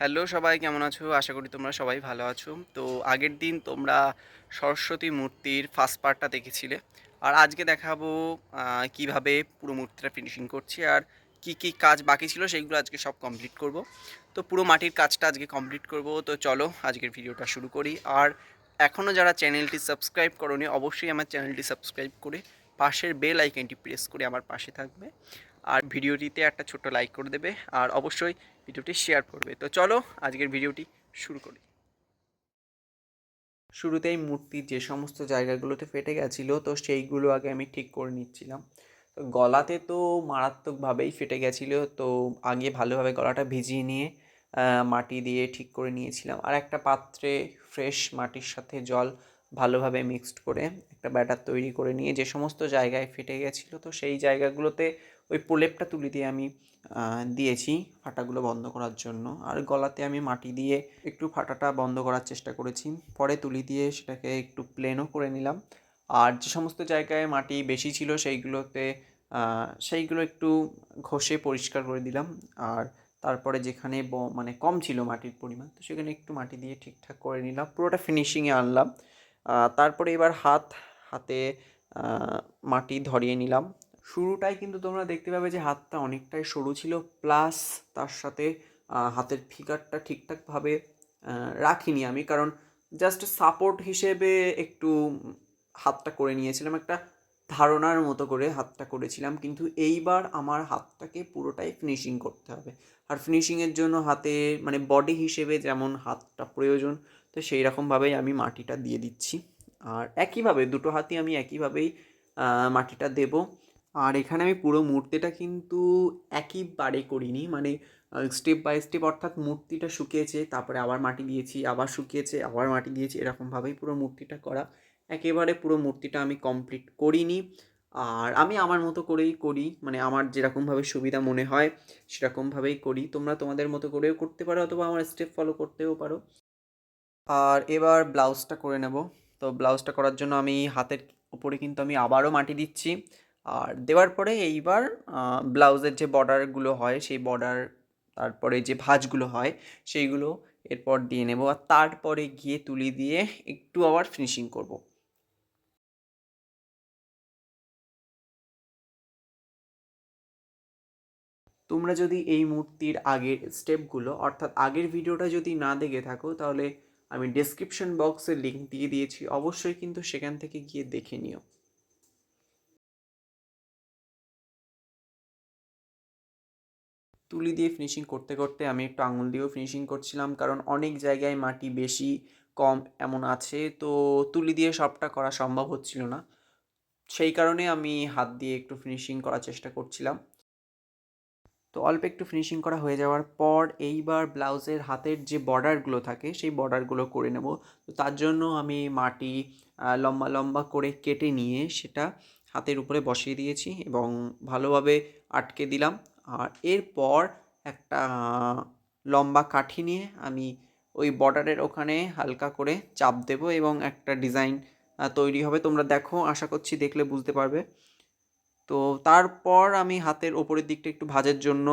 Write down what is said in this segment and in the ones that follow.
Hello সবাই, কেমন আছো? আশা করি তোমরা সবাই ভালো আছো। তো আগের দিন তোমরা সরস্বতী মূর্তির ফার্স্ট পার্টটা দেখেছিলে। আর আজকে দেখাবো কীভাবে পুরো মূর্তিটা ফিনিশিং করছি আর কি কি কাজ বাকি ছিল সেইগুলো আজকে সব কমপ্লিট করব। তো পুরো মাটির কাজটা আজকে কমপ্লিট করব। তো চলো আজকের ভিডিওটা শুরু করি। আর এখনও যারা চ্যানেলটি সাবস্ক্রাইব করোনি, অবশ্যই আমার চ্যানেলটি সাবস্ক্রাইব করে পাশের বেল আইকনটি প্রেস করে আমার পাশে থাকবে। আর ভিডিওটিতে একটা ছোট্ট লাইক করে দেবে আর অবশ্যই ভিডিওটি শেয়ার করবে। তো চলো আজকের ভিডিওটি শুরু করি। শুরুতেই মূর্তির যে সমস্ত জায়গাগুলোতে ফেটে গেছিল, তো সেইগুলো আগে আমি ঠিক করে নিচ্ছিলাম। তো গলাতে তো মারাত্মকভাবেই ফেটে গেছিল, তো আগে ভালোভাবে গলাটা ভিজিয়ে নিয়ে মাটি দিয়ে ঠিক করে নিয়েছিলাম। আর একটা পাত্রে ফ্রেশ মাটির সাথে জল ভালোভাবে মিক্সড করে একটা ব্যাটার তৈরি করে নিয়ে যে সমস্ত জায়গায় ফেটে গেছিল, তো সেই জায়গাগুলোতে ওই প্রলেপটা তুলি দিয়ে আমি দিয়েছি ফাটাগুলো বন্ধ করার জন্য। আর গলাতে আমি মাটি দিয়ে একটু ফাটাটা বন্ধ করার চেষ্টা করেছি। পরে তুলি দিয়ে সেটাকে একটু প্লেনও করে নিলাম। আর যে সমস্ত জায়গায় মাটি বেশি ছিল সেইগুলোতে সেইগুলো একটু ঘষে পরিষ্কার করে দিলাম। আর তারপরে যেখানে মানে কম ছিল মাটির পরিমাণ, তো সেখানে একটু মাটি দিয়ে ঠিকঠাক করে নিলাম। পুরোটা ফিনিশিংয়ে আনলাম। তারপরে এবার হাত, হাতে মাটি ধরিয়ে নিলাম। শুরুটাই কিন্তু তোমরা দেখতে পাবে যে হাতটা অনেকটাই সরু ছিল প্লাস তার সাথে হাতের ফিগারটা ঠিকঠাকভাবে রাখিনি আমি। কারণ জাস্ট সাপোর্ট হিসেবে একটু হাতটা করে নিয়েছিলাম, একটা ধারণার মতো করে হাতটা করেছিলাম। কিন্তু এইবার আমার হাতটাকে পুরোটাই ফিনিশিং করতে হবে। আর ফিনিশিংয়ের জন্য হাতে মানে বডি হিসেবে যেমন হাতটা প্রয়োজন, তো সেই রকমভাবেই আমি মাটিটা দিয়ে দিচ্ছি। আর একইভাবে, দুটো হাতই আমি একইভাবেই মাটিটা দেবো। আর এখানে আমি পুরো মূর্তিটা কিন্তু একইবারে করিনি। মানে স্টেপ বাই স্টেপ অর্থাৎ মূর্তিটা শুকিয়েছে, তারপরে আবার মাটি দিয়েছি, আবার শুকিয়েছে, আবার মাটি দিয়েছি, এরকমভাবেই পুরো মূর্তিটা করা। একেবারে পুরো মূর্তিটা আমি কমপ্লিট করিনি। আর আমি আমার মতো করেই করি মানে আমার যেরকমভাবে সুবিধা মনে হয়, সেরকমভাবেই করি। তোমরা তোমাদের মতো করেও করতে পারো, অথবা আমার স্টেপ ফলো করতেও পারো। আর এবার ব্লাউজটা করে নেব। তো ব্লাউজটা করার জন্য আমি হাতের উপরে কিন্তু আমি আবারও মাটি দিচ্ছি। আর দেওয়ার পরে এইবার ব্লাউজের যে বর্ডারগুলো হয়, সেই বর্ডার, তারপরে যে ভাঁজগুলো হয়, সেইগুলো এরপর দিয়ে নেব আর তারপরে গিয়ে তুলি দিয়ে একটু আবার ফিনিশিং করব। তোমরা যদি এই মূর্তির আগের স্টেপগুলো, অর্থাৎ আগের ভিডিওটা যদি না দেখে থাকো, তাহলে আমি ডেসক্রিপশন বক্সে লিঙ্ক দিয়ে দিয়েছি। অবশ্যই কিন্তু সেখান থেকে গিয়ে দেখে নিও। তুলি দিয়ে ফিনিশিং করতে করতে আমি একটু আঙুল দিয়েও ফিনিশিং করছিলাম, কারণ অনেক জায়গায় মাটি বেশি কম এমন আছে, তো তুলি দিয়ে সবটা করা সম্ভব হচ্ছিল না। সেই কারণে আমি হাত দিয়ে একটু ফিনিশিং করার চেষ্টা করছিলাম। তো অল্প একটু ফিনিশিং করা হয়ে যাওয়ার পর এইবার ব্লাউজের হাতের যে বর্ডারগুলো থাকে, সেই বর্ডারগুলো করে নেব। তো তার জন্য আমি মাটি লম্বা লম্বা করে কেটে নিয়ে সেটা হাতের উপরে বসিয়ে দিয়েছি এবং ভালোভাবে আটকে দিলাম। আর এরপর একটা লম্বা কাঠি নিয়ে আমি ওই বর্ডারের ওখানে হালকা করে চাপ দেবো এবং একটা ডিজাইন তৈরি হবে। তোমরা দেখো আশা করছি দেখলে বুঝতে পারবে। তো তারপর আমি হাতের ওপরের দিকটা একটু ভাঁজের জন্য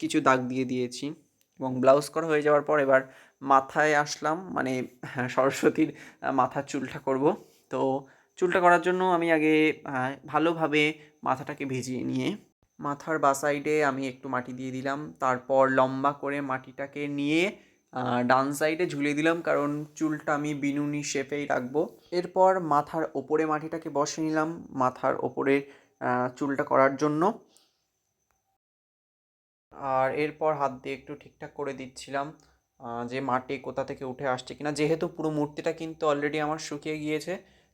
কিছু দাগ দিয়ে দিয়েছি এবং ব্লাউজ করা হয়ে যাওয়ার পর এবার মাথায় আসলাম মানে হ্যাঁ, সরস্বতীর মাথার চুলটা করব। তো চুলটা করার জন্য আমি আগে ভালোভাবে মাথাটাকে ভিজিয়ে নিয়ে মাথার বা সাইডে আমি একটু মাটি দিয়ে দিলাম। তারপর লম্বা করে মাটিটাকে নিয়ে ডান সাইডে ঝুলিয়ে দিলাম কারণ চুলটা আমি বিনুনি শেপেই রাখব। এরপর মাথার ওপরে মাটিটাকে বসে নিলাম মাথার ওপরে চুলটা করার জন্য। আর এরপর হাত দিয়ে একটু ঠিকঠাক করে দিচ্ছিলাম যে মাটি কোথা থেকে উঠে আসছে কিনা। যেহেতু পুরো মূর্তিটা কিন্তু অলরেডি আমার শুকিয়ে গিয়েছে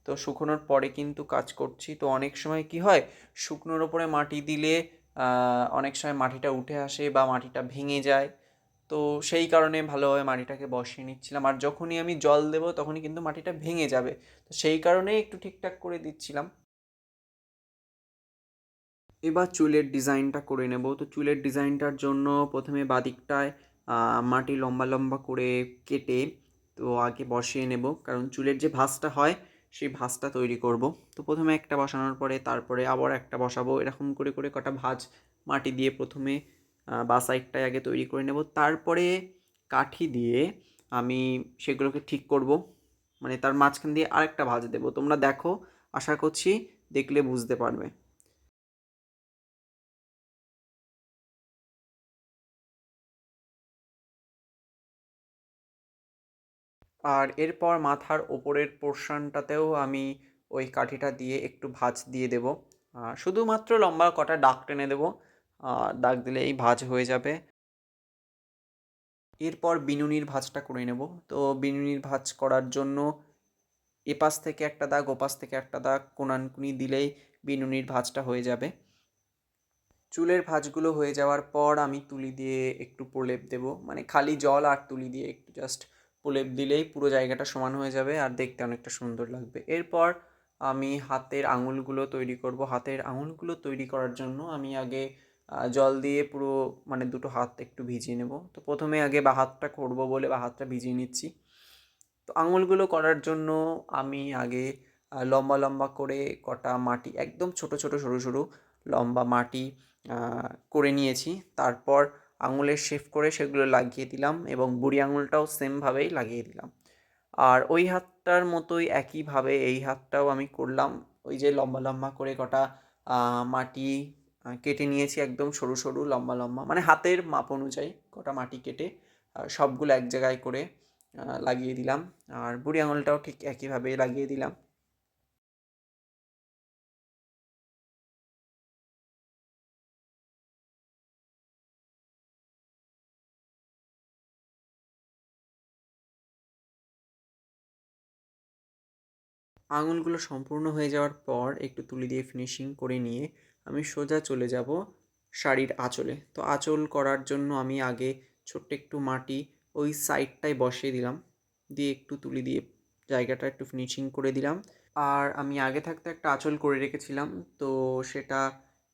তো শুকনোর পরে কিন্তু কাজ করছি। তো অনেক সময় কি হয়, শুকনোর ওপরে মাটি দিলে অনেক সময় মাটিটা উঠে আসে বা মাটিটা ভেঙে যায়। তো সেই কারণে ভালোভাবে মাটিটাকে বসিয়ে নিচ্ছিলাম। আর যখনই আমি জল দেবো, তখনই কিন্তু মাটিটা ভেঙে যাবে। তো সেই কারণেই একটু ঠিকঠাক করে দিচ্ছিলাম। এবার চুলের ডিজাইনটা করে নেব। তো চুলের ডিজাইনটার জন্য প্রথমে বাদিকটায় মাটি লম্বা লম্বা করে কেটে তো আগে বসিয়ে নেব। কারণ চুলের যে ভাঁজটা হয় সেই ভাজটা তৈরি করব। তো প্রথমে একটা বসানোর পরে তারপরে আবার একটা বসাবো। এরকম করে করে কটা ভাঁজ মাটি দিয়ে প্রথমে বা সাইডটাই আগে তৈরি করে নেব। তারপরে কাঠি দিয়ে আমি সেগুলোকে ঠিক করব। মানে তার মাঝখান দিয়ে আরেকটা ভাঁজ দেবো। তোমরা দেখো, আশা করছি দেখলে বুঝতে পারবে। আর এরপর মাথার ওপরের পোর্শনটাতেও আমি ওই কাঠিটা দিয়ে একটু ভাঁজ দিয়ে দেবো। শুধুমাত্র লম্বা কটা দাগ টেনে দেবো। দাগ দিলেই ভাঁজ হয়ে যাবে। এরপর বিনুনির ভাঁজটা করে নেব। তো বিনুনির ভাঁজ করার জন্য এপাশ থেকে একটা দাগ, ওপাশ থেকে একটা দাগ কোনানকুনি দিলেই বিনুনির ভাঁজটা হয়ে যাবে। চুলের ভাঁজগুলো হয়ে যাওয়ার পর আমি তুলি দিয়ে একটু প্রলেপ দেব। মানে খালি জল আর তুলি দিয়ে একটু জাস্ট প্রলেপ দিলেই পুরো জায়গাটা সমান হয়ে যাবে আর দেখতে অনেকটা সুন্দর লাগবে। এরপর আমি হাতের আঙুলগুলো তৈরি করব। হাতের আঙুলগুলো তৈরি করার জন্য আমি আগে জল দিয়ে পুরো মানে দুটো হাত একটু ভিজিয়ে নেব। তো প্রথমে আগে বা হাতটা করব বলে বা হাতটা ভিজিয়ে নিচ্ছি। তো আঙুলগুলো করার জন্য আমি আগে লম্বা লম্বা করে কটা মাটি, একদম ছোট ছোট সরু সরু লম্বা মাটি করে নিয়েছি। তারপর আঙুলের শেপ করে সেগুলো লাগিয়ে দিলাম এবং বুড়ি আঙুলটাও সেমভাবেই লাগিয়ে দিলাম। আর ওই হাতটার মতোই একইভাবে এই হাতটাও আমি করলাম। ওই যে লম্বা লম্বা করে কটা মাটি কেটে নিয়েছি একদম সরু সরু লম্বা লম্বা। মানে হাতের মাপ অনুযায়ী কটা মাটি কেটে সবগুলো এক জায়গায় করে লাগিয়ে দিলাম। আর বুড়ি আঙুলটাও ঠিক একইভাবে লাগিয়ে দিলাম। আঙুলগুলো সম্পূর্ণ হয়ে যাওয়ার পর একটু তুলি দিয়ে ফিনিশিং করে নিয়ে আমি সোজা চলে যাব শাড়ির আঁচলে। তো আঁচল করার জন্য আমি আগে ছোট্ট একটু মাটি ওই সাইডটায় বসিয়ে দিলাম। দিয়ে একটু তুলি দিয়ে জায়গাটা একটু ফিনিশিং করে দিলাম। আর আমি আগে থাকতে একটা আঁচল করে রেখেছিলাম। তো সেটা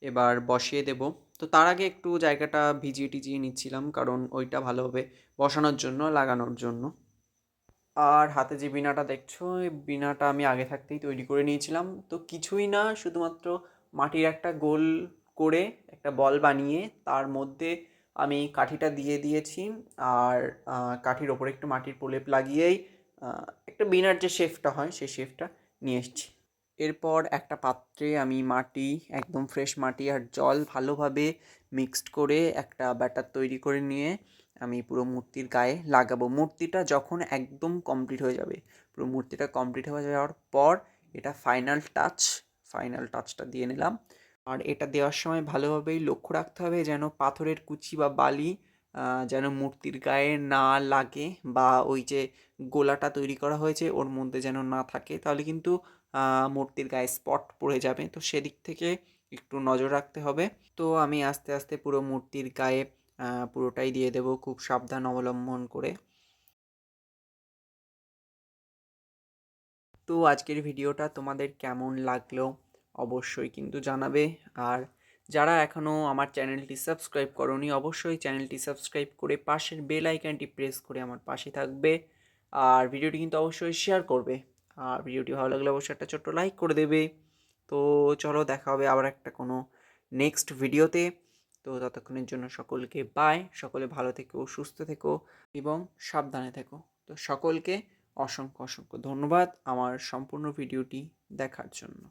এবার বসিয়ে দেব। তো তার আগে একটু জায়গাটা ভিজিয়ে টিজিয়ে নিচ্ছিলাম। কারণ ওইটা ভালোভাবে বসানোর জন্য, লাগানোর জন্য। আর হাতে যে বীণাটা দেখছ, এই বীণাটা আমি আগে থাকতেই তৈরি করে নিয়েছিলাম। তো কিছুই না, শুধুমাত্র মাটির একটা গোল করে একটা বল বানিয়ে তার মধ্যে আমি কাঠিটা দিয়ে দিয়েছি। আর কাঠির ওপরে একটু মাটির প্রলেপ লাগিয়েই একটা বীণার যে শেফটা হয়, সেই শেফটা নিয়ে এসেছি। এরপর একটা পাত্রে আমি মাটি, একদম ফ্রেশ মাটি আর জল ভালোভাবে মিক্সড করে একটা ব্যাটার তৈরি করে নিয়ে আমি পুরো মূর্তির গায়ে লাগাবো। মূর্তিটা যখন একদম কমপ্লিট হয়ে যাবে, পুরো মূর্তিটা কমপ্লিট হয়ে যাওয়ার পর এটা ফাইনাল টাচ ফাইনাল টাচটা দিয়ে নিলাম। আর এটা দেওয়ার সময় ভালোভাবেই লক্ষ্য রাখতে হবে যেন পাথরের কুচি বা বালি যেন মূর্তির গায়ে না লাগে বা ওই যে গোলাটা তৈরি করা হয়েছে ওর মধ্যে যেন না থাকে। তাহলে কিন্তু মূর্তির গায়ে স্পট পড়ে যাবে। তো সেদিক থেকে একটু নজর রাখতে হবে। তো আমি আস্তে আস্তে পুরো মূর্তির গায়ে পুরোটাই দিয়ে দেবো খুব সাবধান অবলম্বন করে। তো আজকের ভিডিওটা তোমাদের কেমন লাগল অবশ্যই কিন্তু জানাবে। আর যারা এখনও আমার চ্যানেলটি সাবস্ক্রাইব করনি, অবশ্যই চ্যানেলটি সাবস্ক্রাইব করে পাশের বেল আইকনটি প্রেস করে আমার পাশে থাকবে। আর ভিডিওটি কিন্তু অবশ্যই শেয়ার করবে। আর ভিডিওটি ভালো লাগলে অবশ্যই একটা ছোট্ট লাইক করে দেবে। তো চলো দেখা হবে আবার একটা কোনো নেক্সট ভিডিওতে। তো ততক্ষণের জন্য সকলকে বাই সকলে ভালো থেকো, সুস্থ থেকো এবং সাবধানে থেকো। তো সকলকে অসংখ্য অসংখ্য ধন্যবাদ আমার সম্পূর্ণ ভিডিওটি দেখার জন্য।